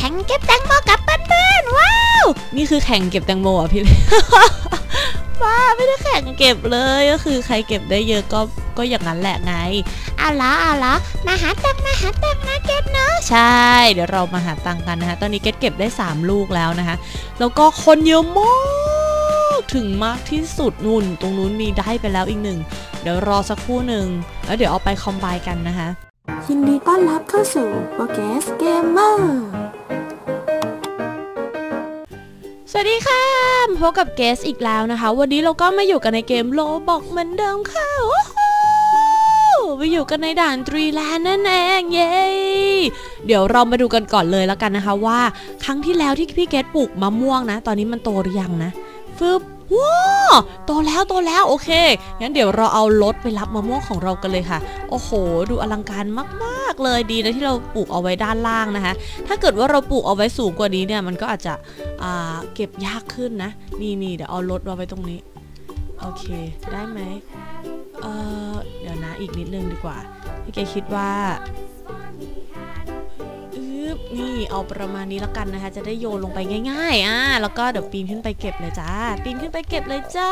แข่งเก็บแตงโมกับเพื่อนๆว้าว นี่คือแข่งเก็บแตงโมอะพี่ว้าไม่ได้แข่งเก็บเลยก็คือใครเก็บได้เยอะก็ก็อย่างนั้นแหละไงเอาละเอาละมาหาตังมาหาตังนะเก็บเนาะใช่ เดี๋ยวเรามาหาตังกันนะคะตอนนี้เก็ตเก็บได้ 3 ลูกแล้วนะคะ แล้วก็คนเยอะมากถึงมากที่สุดนุ่น ตรงนู้นมีได้ไปแล้วอีกหนึ่งเดี๋ยวรอสักครู่หนึ่งแล้วเดี๋ยวเอาไปคอมไบกันนะคะยินดีต้อนรับเข้าสู่โปรแกสเกมเมอร์ ดีค่ะพบกับเกสอีกแล้วนะคะ วันนี้เราก็มาอยู่กันในเกมโลบอกเหมือนเดิมค่ะโอ้โหมาอยู่กันในด่านทรีแลนด์นั่นเองเย้เดี๋ยวเรามาดูกันก่อนเลยแล้วกันนะคะว่า ครั้งที่แล้วที่พี่เกสปลูกมะม่วงนะ ตอนนี้มันโตหรือยังนะฟึบว้าโตแล้วโตแล้วโอเคงั้นเดี๋ยวเราเอารถไปรับมะม่วงของเรากันเลยค่ะ โอ้โห ดูอลังการมาก ๆเลยดีนะที่เราปลูกเอาไว้ด้านล่างนะคะ ถ้าเกิดว่าเราปลูกเอาไว้สูงกว่านี้เนี่ยมันก็อาจจะเก็บยากขึ้นนะ นี่นี่เดี๋ยวเอารถมาไว้ตรงนี้ โอเค ได้ไหมเเดี๋ยวนะอีกนิดนึงดีกว่าพี่เกคิดว่า นี่เอาประมาณนี้แล้วกันนะคะ จะได้โยนลงไปง่ายๆอ่าแล้วก็เดี๋ยวปีนขึ้นไปเก็บเลยจ้าปีนขึ้นไปเก็บเลยจ้า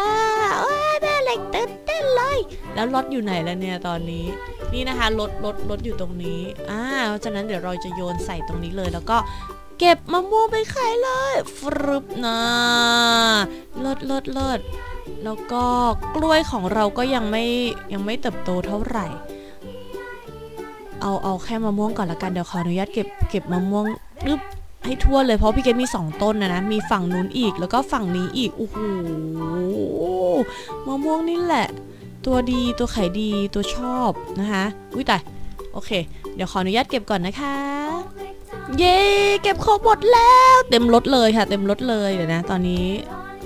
ว้าแม่เหล็กตื่นเต้นเลย แล้วรถอยู่ไหนแล้วเนี่ยตอนนี้ นี่นะคะรถรถรถอยู่ตรงนี้อ่าเพราะฉะนั้นเดี๋ยวเราจะโยนใส่ตรงนี้เลยแล้วก็เก็บมะม่วงไปขายเลยฟรึบนะเลิศเลิศเลิศแล้วก็กล้วยของเราก็ยังไม่ยังไม่เติบโตเท่าไหร่ เอาเอาแค่มะม่วงก่อนละกันเดี๋ยวขออนุญาตเก็บเก็บมะม่วงนึบให้ทั่วเลยเพราะพี่เกดมี 2 ต้นนะนะ มีฝั่งนู้นอีกแล้วก็ฝั่งนี้อีกโอ้โหมะม่วงนี่แหละ ตัวดีตัวขายดีตัวชอบนะคะอุ้ยแตายโอเค เดี๋ยวขออนุญาตเก็บก่อนนะคะ เย้เก็บครบหมดแล้ว เต็มรถเลยค่ะ เต็มรถเลยเดี๋ยวนะ ตอนนี้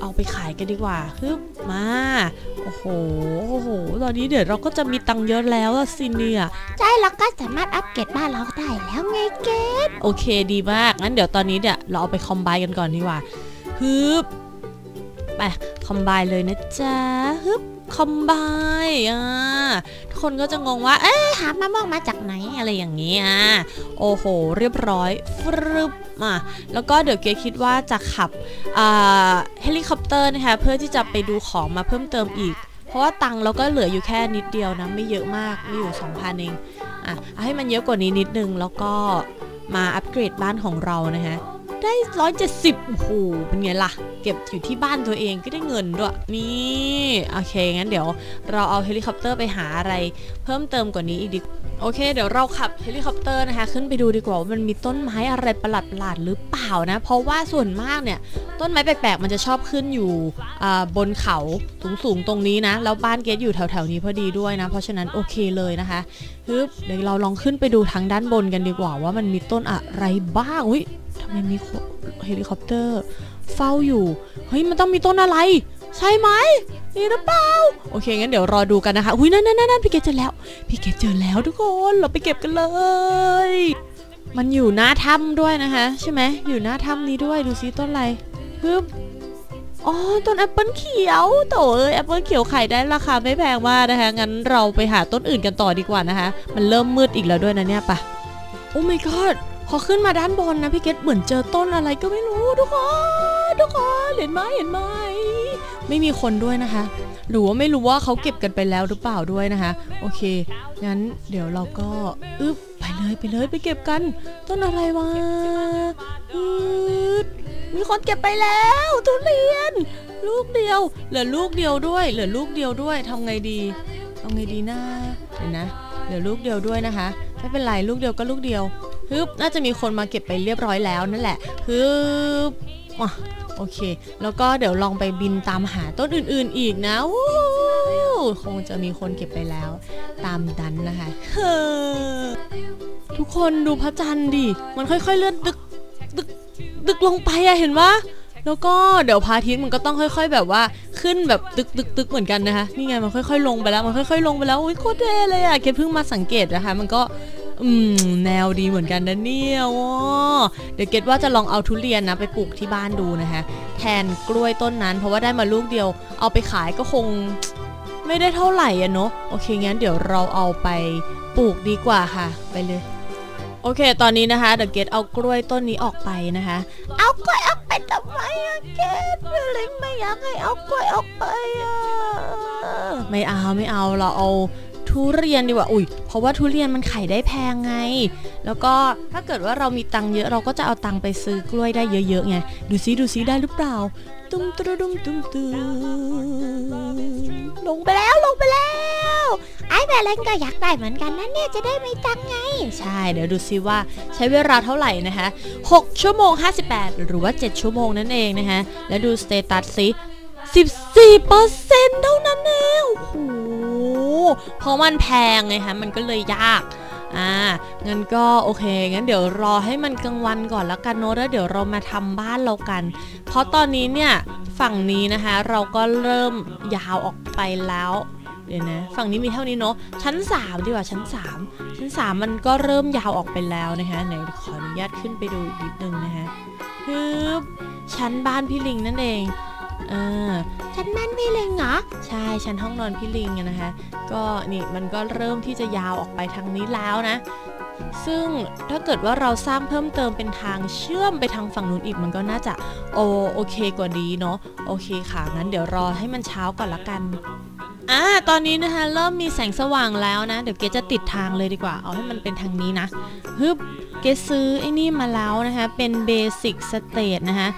เอาไปขายกันดีกว่าฮึบมา โอ้โห โอ้โห ตอนนี้เดี๋ยวเราก็จะมีตังค์เยอะแล้วอะสิเนี่ยใช่แล้วก็สามารถอัปเกรดบ้านเราได้แล้วไงเก็บโอเคดีมาก งั้นเดี๋ยวตอนนี้เนี่ยเราเอาไปคอมไบกันก่อนดีกว่าฮึบ ไปคอมไบเลยนะจ๊ะฮึบคอมไบอะทุกคนก็จะงงว่า เอ๊ะหามะม่วงมาจากไหนอะไรอย่างนี้อะโอ้โห เรียบร้อยฟรึบอะแล้วก็เดี๋ยวเกียคิดว่าจะขับอ่าเฮลิคอปเตอร์นะคะเพื่อที่จะไปดูของมาเพิ่มเติมอีก เพราะว่าตังค์เราก็เหลืออยู่แค่นิดเดียวนะ ไม่เยอะมากมีอยู่2,000เองอะให้มันเยอะกว่านี้นิดนึงแล้วก็มาอัปเกรดบ้านของเรานะคะ ได้ร้อยเจ็ดสิบโอ้โหเป็นไงล่ะ เก็บอยู่ที่บ้านตัวเองก็ได้เงินด้วยนี่โอเคงั้นเดี๋ยวเราเอาเฮลิคอปเตอร์ไปหาอะไร เพิ่มเติมกว่านี้อีกดีโอเค เดี๋ยวเราขับเฮลิคอปเตอร์นะคะ ขึ้นไปดูดีกว่าว่ามันมีต้นไม้อะไรประหลาดประหลาดหรือเปล่านะ เพราะว่าส่วนมากเนี่ย ต้นไม้แปลกๆมันจะชอบขึ้นอยู่บนเขาสูงๆตรงนี้นะ แล้วบ้านเกดอยู่แถวๆนี้พอดีด้วยนะ เพราะฉะนั้นโอเคเลยนะคะฮึบเดี๋ยวเราลองขึ้นไปดูทางด้านบนกันดีกว่าว่ามันมีต้นอะไรบ้างอุ้ย ทำไมมีเฮลิคอปเตอร์เฝ้าอยู่ เฮ้ย มันต้องมีต้นอะไร ใช่ไหมนี่หรือเปล่า โอเค งั้นเดี๋ยวรอดูกันนะคะ อุ้ยนั่นนั่นนั่นพี่เกดเจอแล้ว พี่เกดเจอแล้วทุกคน เราไปเก็บกันเลย มันอยู่หน้าถ้ำด้วยนะคะ ใช่ไหม อยู่หน้าถ้ำนี้ด้วย ดูซิต้นอะไรฮึบอ๋อ ต้นแอปเปิลเขียวโตเอ้ยแอปเปิลเขียวขายได้ราคาไม่แพงมากนะคะ งั้นเราไปหาต้นอื่นกันต่อดีกว่านะคะ มันเริ่มมืดอีกแล้วด้วยนะเนี่ยปะโอ้ my god พอขึ้นมาด้านบนนะพี่เกดเหมือนเจอต้นอะไรก็ไม่รู้ทุกคนทุกคนเห็นไหมเห็นไหมไม่มีคนด้วยนะคะ หรือว่าไม่รู้ว่าเขาเก็บกันไปแล้วหรือเปล่าด้วยนะคะ โอเคงั้นเดี๋ยวเราก็อึ๊บไปเลยไปเลยไปเก็บกัน ต้นอะไรวะอืดมีคนเก็บไปแล้วทุเรียน ลูกเดียว เหลือลูกเดียวด้วย เหลือลูกเดียวด้วยทำไงดีทำไงดีนะเดี๋ยวนะ เหลือลูกเดียวด้วยนะคะ ไม่เป็นไรลูกเดียวก็ลูกเดียว ฮึบน่าจะมีคนมาเก็บไปเรียบร้อยแล้วนั่นแหละฮึบโอเค แล้วก็เดี๋ยวลองไปบินตามหาต้นอื่นๆอีกนะวู้คงจะมีคนเก็บไปแล้ว ตามดันนะคะเฮ้อทุกคนดูพระจันทร์ดิ มันค่อยๆเลื่อนดึกดึกดึกลงไปอะเห็นปะแล้วก็เดี๋ยวพาทิตย์มันก็ต้องค่อย ๆ แบบว่าขึ้นแบบตึกตึกตึกเหมือนกันนะคะ นี่ไงมันค่อยๆลงไปแล้ว มันค่อยๆลงไปแล้วโอ้ยโคตรเท่เลยอะเกดเพิ่งมาสังเกตนะคะ มันก็ อืม แนวดีเหมือนกันนะเนี่ยว้าเดี๋ยวเกดว่าจะลองเอาทุเรียนนะไปปลูกที่บ้านดูนะคะ แทนกล้วยต้นนั้น เพราะว่าได้มาลูกเดียว เอาไปขายก็คงไม่ได้เท่าไหร่อะเนาะโอเคงั้นเดี๋ยวเราเอาไปปลูกดีกว่าค่ะ ไปเลยโอเค ตอนนี้นะคะเดอะเกตเอากล้วยต้นนี้ออกไปนะคะ เอากล้วยออกไปทำไมอะเกดพี่ลิงไม่อยากให้เอากล้วยออกไปอะไม่เอาไม่เอาเราเอา ทุเรียนดีกว่าอุ้ยเพราะว่าทุเรียนมันขายได้แพงไง แล้วก็ถ้าเกิดว่าเรามีตังค์เยอะเราก็จะเอาตังค์ไปซื้อกล้วยได้เยอะๆไงดูซิดูซิได้หรือเปล่า ตุ้มตรุดุมตุ้มตุ้มลงไปแล้วลงไปแล้วไอ้แม่เล็กก็อยากได้เหมือนกันนะเนี่ยจะได้ไม่ตังไง ใช่เดี๋ยวดูซิว่าใช้เวลาเท่าไหร่นะคะ6ชั่วโมง 58 หรือว่า 7 ชั่วโมงนั่นเองนะคะแล้วดูสเตตัสซิ14เปอร์เซ็นต์เท่านั้นเองโอ้โห เพราะมันแพงไงคะมันก็เลยยากอ่างั้นก็โอเคงั้นเดี๋ยวรอให้มันกลางวันก่อนแล้วกันเนอะแล้วเดี๋ยวเรามาทำบ้านเรากัน เพราะตอนนี้เนี่ยฝั่งนี้นะคะเราก็เริ่มยาวออกไปแล้วเดี๋ยวนะฝั่งนี้มีเท่านี้เนอะชั้น 3 ดีกว่าชั้น 3 ชั้น 3 มันก็เริ่มยาวออกไปแล้วนะคะไหนขออนุญาตขึ้นไปดูอีกนิดนึงนะคะฮึบชั้นบ้านพี่ลิงนั่นเอง ออฉันนั่นพี่ลิงเหรอ ใช่ชั้นห้องนอนพี่ลิงอะนะคะ ก็นี่มันก็เริ่มที่จะยาวออกไปทางนี้แล้วนะ ซึ่งถ้าเกิดว่าเราสร้างเพิ่มเติมเป็นทางเชื่อมไปทางฝั่งนู้นอีกมันก็น่าจะโอโอเคกว่านี้เนาะโอเคค่ะงั้นเดี๋ยวรอให้มันเช้าก่อนละกันอ่าตอนนี้นะคะเริ่มมีแสงสว่างแล้วนะ เดี๋ยวเกจะติดทางเลยดีกว่า เอาให้มันเป็นทางนี้นะฮึบเกซื้อไอ้นี่มาแล้วนะคะ เป็นเบสิกสเตทนะคะ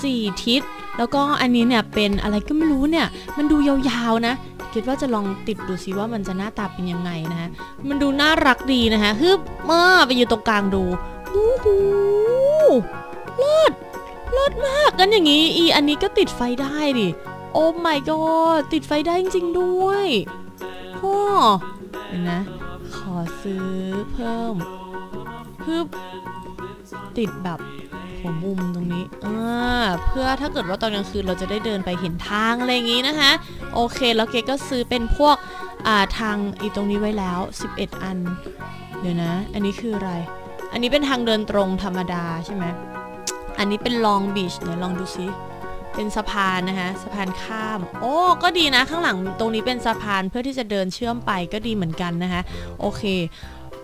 สี่ทิศ แล้วก็อันนี้เนี่ยเป็นอะไรก็ไม่รู้เนี่ย มันดูยาวๆนะ คิดว่าจะลองติดดูซิว่ามันจะหน้าตาเป็นยังไงนะฮะ มันดูน่ารักดีนะฮะฮึบมาไปอยู่ตรงกลางดูโอ้โหเลิศเลิศมากกันอย่างนี้อีอันนี้ก็ติดไฟได้ดิ โอ้ my god ติดไฟได้จริงๆด้วยฮ่อเห็นนะ ขอซื้อเพิ่มฮึบติดแบบ หัวมุมตรงนี้อ่าเพื่อถ้าเกิดว่าตอนกลางคืนเราจะได้เดินไปเห็นทางอะไรอย่างงี้นะคะ โอเคแล้วเกก็ซื้อเป็นพวกอ่าทางอีตรงนี้ไว้แล้ว 11 อัน เดี๋ยวนะ อันนี้คืออะไร อันนี้เป็นทางเดินตรงธรรมดาใช่ไหมอันนี้เป็นลองบีชเนี่ยลองดูซิเป็นสะพานนะคะสะพานข้าม โอ้ก็ดีนะข้างหลังตรงนี้เป็นสะพานเพื่อที่จะเดินเชื่อมไปก็ดีเหมือนกันนะคะโอเค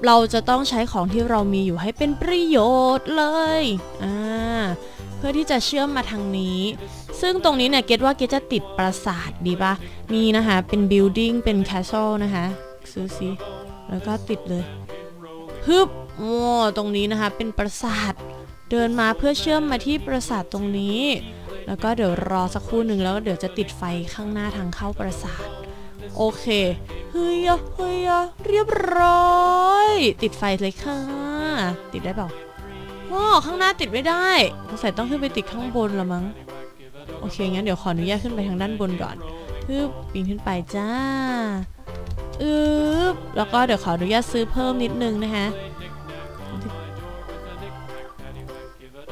เราจะต้องใช้ของที่เรามีอยู่ให้เป็นประโยชน์เลยอ่าเพื่อที่จะเชื่อมมาทางนี้ ซึ่งตรงนี้เนี่ยเกตว่าเกตจะติดปราสาทดีปะนี่นะคะ เป็น building เป็น castle นะคะซื้อซิแล้วก็ติดเลยฮึบโอ้ตรงนี้นะคะ เป็นปราสาท เดินมาเพื่อเชื่อมมาที่ปราสาทตรงนี้ แล้วก็เดี๋ยวรอสักครู่หนึ่งแล้วเดี๋ยวจะติดไฟข้างหน้าทางเข้าปราสาท โอเค ฮ้ยอะเฮ้ยอะเรียบร้อย ติดไฟเลยค่ะ ติดได้เปล่าว้าข้างหน้าติดไม่ได้สงสัยต้องขึ้นไปติดข้างบนละมั้ง โอเค งั้นเดี๋ยวขออนุญาตขึ้นไปทางด้านบนก่อนฮึบปีนขึ้นไปจ้าอึบแล้วก็เดี๋ยวขออนุญาตซื้อเพิ่มนิดนึงนะคะ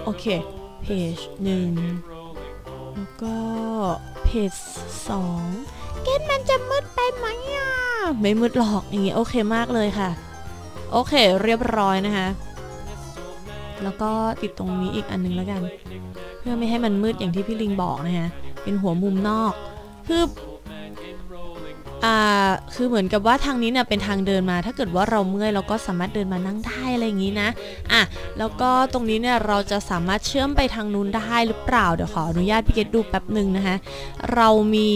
โอเค เพจหนึ่งแล้วก็เพจสอง เกดมันจะมืดไปไหมอะ ไม่มืดหรอกอย่างงี้โอเคมากเลยค่ะ โอเคเรียบร้อยนะคะ แล้วก็ติดตรงนี้อีกอันนึงแล้วกัน เพื่อไม่ให้มันมืดอย่างที่พี่ลิงบอกนะคะเป็นหัวมุมนอกคืออ่าคือเหมือนกับว่าทางนี้เนี่ยเป็นทางเดินมา ถ้าเกิดว่าเราเมื่อยเราก็สามารถเดินมานั่งได้อะไรอย่างนี้นะอะแล้วก็ตรงนี้เนี่ยเราจะสามารถเชื่อมไปทางนู้นได้หรือเปล่าเดี๋ยวขออนุญาตพี่เกดดูแป๊บหนึ่งนะคะเรามี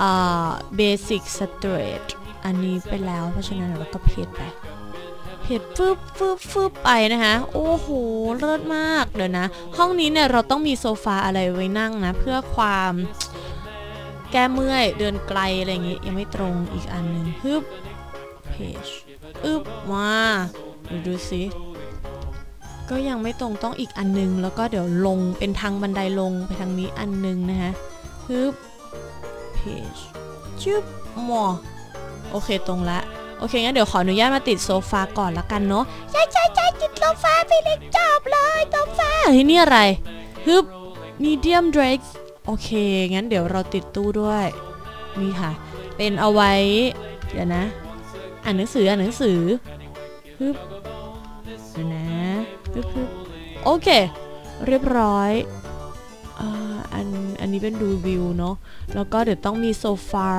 อ่า basic straight อันนี้ไปแล้ว เพราะฉะนั้นเราก็เพจไปเพจฟึบฟึบฟึบไปนะคะโอ้โหเลิศมากเดี๋ยวนะ ห้องนี้เนี่ยเราต้องมีโซฟาอะไรไว้นั่งนะ เพื่อความแก้เมื่อยเดินไกลอะไรอย่างงี้ยังไม่ตรงอีกอันหนึ่งฮึบเพจอึบมาดูดูสิก็ยังไม่ตรงต้องอีกอันหนึง แล้วก็เดี๋ยวลงเป็นทางบันไดลงไปทางนี้อันหนึงนะคะฮึบ เพจจุ๊บหมอโอเคตรงละ โอเคงั้นเดี๋ยวขออนุญาตมาติดโซฟาก่อนละกันเนาะใช่ใช่ใช่ติดโซฟาพี่เล็กชอบเลยโซฟาเฮ้ยนี่อะไรฮึบ medium drake โอเค งั้นเดี๋ยวเราติดตู้ด้วย นี่ค่ะ เป็นเอาไว้ เดี๋ยวนะ อ่านหนังสืออ่านหนังสือฮึบเดี๋ยวนะฮึบฮึบโอเค เรียบร้อยอ่าอัน อันนี้เป็นดูวิวเนาะแล้วก็เดี๋ยวต้องมีโซฟา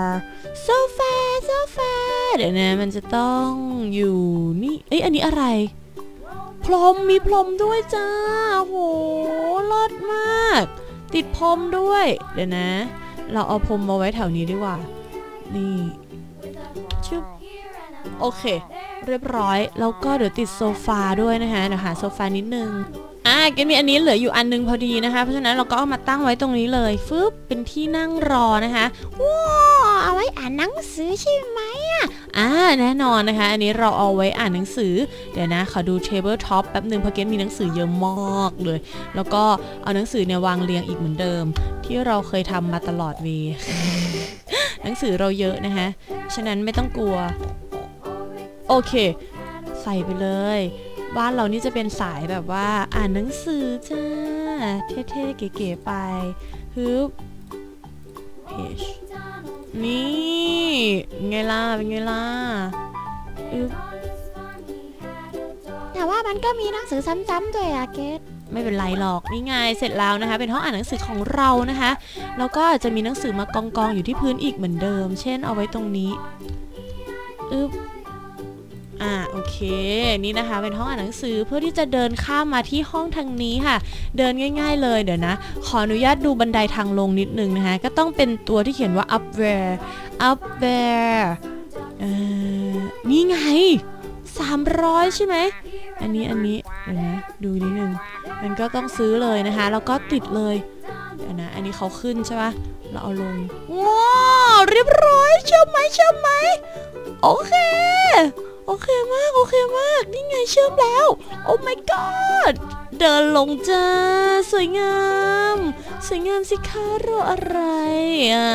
โซฟาโซฟาเดี๋ยวนะมันจะต้องอยู่นี่เอ้ยอันนี้อะไรพรมมีพรมด้วยจ้าโหเลิศมาก ติดพรมด้วย เดี๋ยวนะ เราเอาพรมมาไว้แถวนี้ดีกว่า นี่ชึบโอเค เรียบร้อย แล้วก็เดี๋ยวติดโซฟาด้วยนะคะเดี๋ยวหาโซฟานิดนึง อ่าเกมมีอันนี้เหลืออยู่อันนึงพอดีนะคะ เพราะฉะนั้นเราก็เอามาตั้งไว้ตรงนี้เลยฟึบเป็นที่นั่งรอนะคะว้าวเอาไว้อ่านหนังสือใช่ไหมอะอ่าแน่นอนนะคะ อันนี้เราเอาไว้อ่านหนังสือเดี๋ยวนะขอดู table top แป๊บหนึ่งเพราะเกมมีหนังสือเยอะมากเลย แล้วก็เอาหนังสือเนี่ยวางเรียงอีกเหมือนเดิม ที่เราเคยทำมาตลอดวีหนังสือเราเยอะนะคะฉะนั้นไม่ต้องกลัวโอเค ใส่ไปเลย บ้านเรานี่จะเป็นสายแบบว่า อ่านหนังสือจ้า เท่ๆ เก๋ๆไปฮึบเพจนี่เป็นไงล่ะ เป็นไงล่ะอึบแต่ว่ามันก็มีหนังสือซ้ำๆด้วยอะเกดไม่เป็นไรหรอกนี่ไงเสร็จแล้วนะคะ เป็นห้องอ่านหนังสือของเรานะคะ แล้วก็อาจจะมีหนังสือมากองๆอยู่ที่พื้นอีกเหมือนเดิม เช่นเอาไว้ตรงนี้อึบ อ่าโอเค นี่นะคะเป็นห้องอ่านหนังสือเพื่อที่จะเดินข้ามมาที่ห้องทางนี้ค่ะ เดินง่าย ๆ เลยเดี๋ยวนะ ขออนุญาตดูบันไดทางลงนิดนึงนะคะก็ต้องเป็นตัวที่เขียนว่า up there up there เอ่อนี่ไง 300 ใช่ไหมอันนี้อันนี้เดี๋ยวนะดูนิดนึงมันก็ต้องซื้อเลยนะคะแล้วก็ติดเลยเดี๋ยวนะอันนี้เขาขึ้นใช่ปะเราเอาลงว้าเรียบร้อยเชื่อไหมเชื่อไหมโอเค โอเคมาก โอเคมาก นี่ไงเชื่อมแล้ว โอ้ my god เดินลงจ้า สวยงาม สวยงามสิคะรออะไรอ่า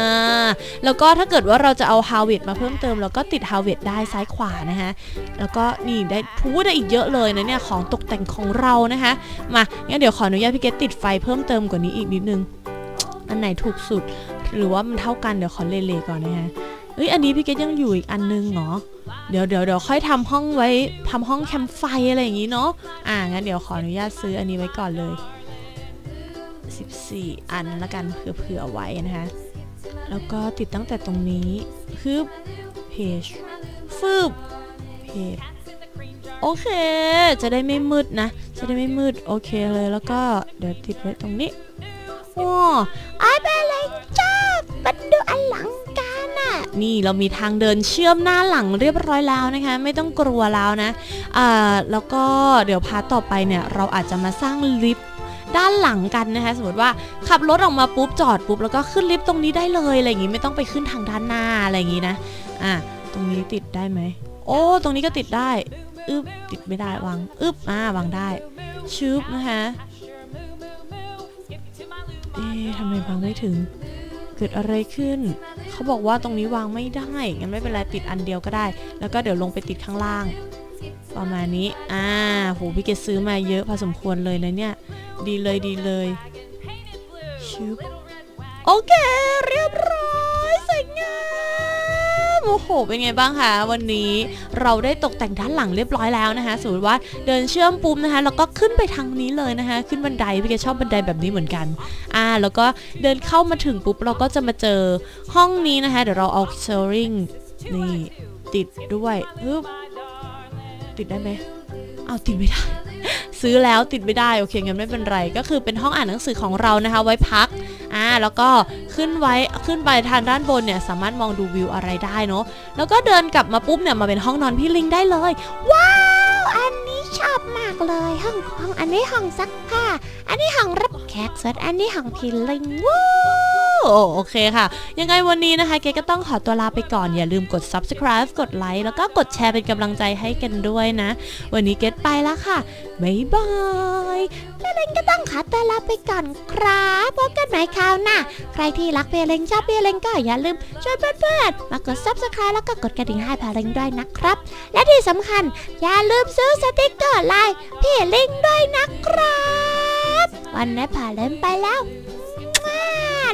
แล้วก็ถ้าเกิดว่าเราจะเอาฮาวเวดมาเพิ่มเติมเราก็ติดฮาวเวดได้ซ้ายขวานะคะแล้วก็นี่ได้พูดได้อีกเยอะเลยนะเนี่ยของตกแต่งของเรานะคะ มางั้นเดี๋ยวขออนุญาตพี่เกตติดไฟเพิ่มเติมกว่านี้อีกนิดนึง อันไหนถูกสุด หรือว่ามันเท่ากันเดี๋ยวขอเล่ๆก่อนนะคะ เอ้ยอันนี้พี่เกตยังอยู่อีกอันนึงเหรอเดี๋ยวเดี๋ยวเดี๋ยวค่อยทำห้องไว้ทำห้องแคมป์ไฟอะไรอย่างนี้เนาะอ่างั้นเดี๋ยวขออนุญาตซื้ออันนี้ไว้ก่อนเลย 14 อันละกันเผื่อๆไว้นะคะแล้วก็ติดตั้งแต่ตรงนี้ฮึบเพจฟืบเพจโอเค จะได้ไม่มืดนะ จะได้ไม่มืด โอเคเลยแล้วก็เดี๋ยวติดไว้ตรงนี้ว้าไอ้ นี่เรามีทางเดินเชื่อมหน้าหลังเรียบร้อยแล้วนะคะ ไม่ต้องกลัวแล้วนะอ่าแล้วก็เดี๋ยวพาร์ทต่อไปเนี่ยเราอาจจะมาสร้างลิฟต์ด้านหลังกันนะคะสมมติว่าขับรถออกมาปุ๊บจอดปุ๊บแล้วก็ขึ้นลิฟต์ตรงนี้ได้เลยอะไรอย่างงี้ไม่ต้องไปขึ้นทางด้านหน้าอะไรอย่างงี้นะอะตรงนี้ติดได้ไหมโอ้ตรงนี้ก็ติดได้อึบติดไม่ได้วางอึบอ่าวางได้ชุบนะคะเอ๊ะทำไมวางไม่ถึง เกิดอะไรขึ้น เขาบอกว่าตรงนี้วางไม่ได้งั้นไม่เป็นไรติดอันเดียวก็ได้ แล้วก็เดี๋ยวลงไปติดข้างล่าง ประมาณนี้อ่าโหพี่เกดซื้อมาเยอะพอสมควรเลยนะเนี่ย ดีเลยดีเลยชุบโอเค เรียบร้อยสวยงาม โอ้โหเป็นไงบ้างคะวันนี้เราได้ตกแต่งด้านหลังเรียบร้อยแล้วนะคะสมมติว่าเดินเชื่อมปุ๊บนะคะแล้วก็ขึ้นไปทางนี้เลยนะคะ ขึ้นบันไดพี่เกชอบบันไดแบบนี้เหมือนกันอ่าแล้วก็เดินเข้ามาถึงปุ๊บเราก็จะมาเจอห้องนี้นะคะเดี๋ยวเราเอาเชอริงนี่ติดด้วยฮึบติดได้ไหมเอาติดไม่ได้ ซื้อแล้วติดไม่ได้โอเคงั้นไม่เป็นไร ก็คือเป็นห้องอ่านหนังสือของเรานะคะ ไว้พักอ่าแล้วก็ขึ้นไว้ขึ้นไปทางด้านบนเนี่ยสามารถมองดูวิวอะไรได้เนาะแล้วก็เดินกลับมาปุ๊บเนี่ยมาเป็นห้องนอนพี่ลิงได้เลย ว้าวอันนี้ชอบมากเลยห้องห้องอันนี้ห้องซักผ้าอันนี้ห้องรับแขกส่วนอันนี้ห้องพิลิงว้า โอเคค่ะ ยังไงวันนี้นะคะเกก็ต้องขอตัวลาไปก่อน อย่าลืมกด subscribe กดไลค์แล้วก็กดแชร์เป็นกำลังใจให้กันด้วยนะ วันนี้เกตไปแล้วค่ะบ๊ายบายเพลงก็ต้องขอตัวลาไปก่อนครับพบกันใหม่คราวหน้าใครที่รักเพลงชอบเพลงก็อย่าลืมช่วยเพื่อนๆมากด subscribe แล้วก็กดกระดิ่งให้เพลงด้วยนะครับ และที่สำคัญอย่าลืมซื้อสติกเกอร์ลายเพลงด้วยนะครับ วันนี้ผ่าเล่มไปแล้ว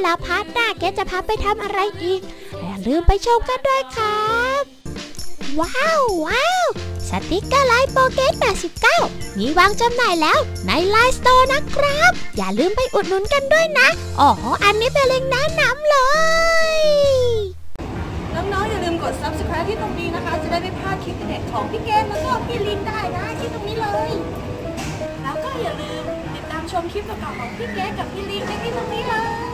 แล้วพาร์ทหน้าเกจะพาไปทำอะไรอีก อย่าลืมไปชมกันด้วยครับ ว้าวว้าวสติกเกอร์ไลน์โปเกต89 มีวางจำหน่ายแล้วในไลน์สโตร์นะครับ อย่าลืมไปอุดหนุนกันด้วยนะอ๋ออันนี้เป็นเล็งแนะนำเลยน้องๆอย่าลืมกด subscribe ที่ตรงนี้นะคะ จะได้ไม่พลาดคลิปเด็ดของพี่เกมแล้วก็พี่ลินได้นะที่ตรงนี้เลย แล้วก็อย่าลืมติดตามชมคลิปเก่าๆของพี่เก๊กับพี่ลิงได้ที่ตรงนี้เลย